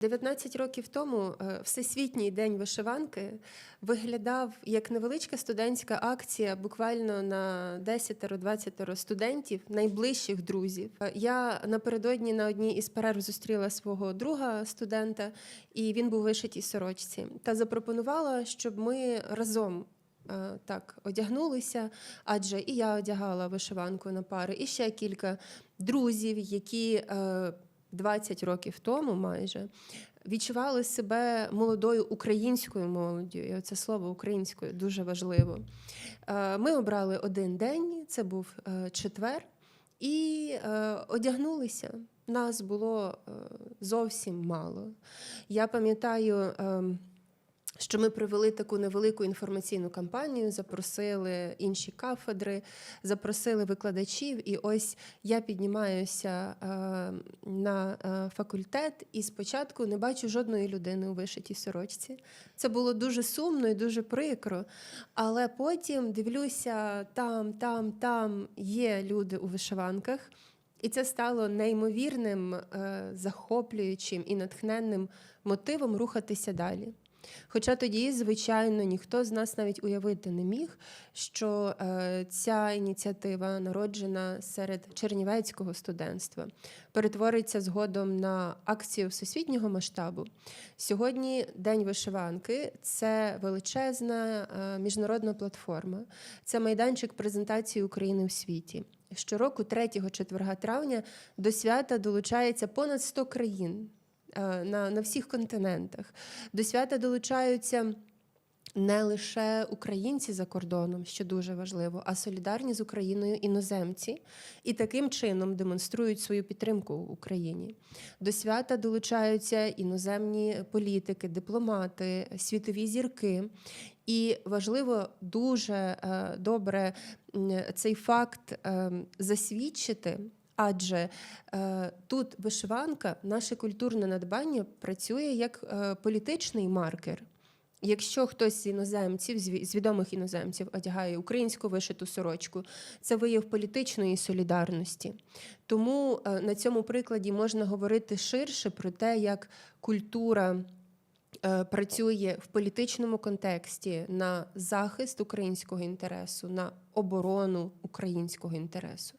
19 років тому е, Всесвітній день вишиванки виглядав як невеличка студентська акція, буквально на 10-20 студентів, найближчих друзів. Е, Я напередодні на одній із перерв зустріла свого друга студента, і він був вишитій сорочці, та запропонувала, щоб ми разом. е, Так, одягнулися, адже і я одягала вишиванку на пари, і ще кілька друзів, які 20 років тому майже відчували себе молодою українською молоддю. І це слово українською дуже важливо. Е, Ми обрали один день, це був е, четвер, і е, одягнулися. Нас було зовсім мало. Я пам'ятаю. Що ми провели таку невелику інформаційну кампанію, запросили інші кафедри, запросили викладачів. І ось я піднімаюся е, на е, факультет, і спочатку не бачу жодної людини у вишитій сорочці. Це було дуже сумно і дуже прикро. Але потім дивлюся, там, там, там є люди у вишиванках. І це стало неймовірним, е, захоплюючим і натхненним мотивом рухатися далі. Хоча тоді, звичайно, ніхто з нас навіть уявити не міг, що е, ця ініціатива, народжена серед чернівецького студентства, перетвориться згодом на акцію всесвітнього масштабу. Сьогодні День вишиванки це величезна е, міжнародна платформа, це майданчик презентації України в світі. Щороку, 3-4 травня, до свята долучається понад 100 країн на, на всіх континентах. До свята долучаються не лише українці за кордоном, що дуже важливо, а солідарні з Україною іноземці, і таким чином демонструють свою підтримку Україні. До свята долучаються іноземні політики, дипломати, світові зірки. І важливо дуже е, добре цей факт е, засвідчити. Адже е, тут вишиванка, наше культурне надбання працює як е, політичний маркер. Якщо хтось з іноземців, з відомих іноземців, одягає українську вишиту сорочку, це вияв політичної солідарності. Тому е, на цьому прикладі можна говорити ширше про те, як культура е, працює в політичному контексті на захист українського інтересу, на оборону українського інтересу.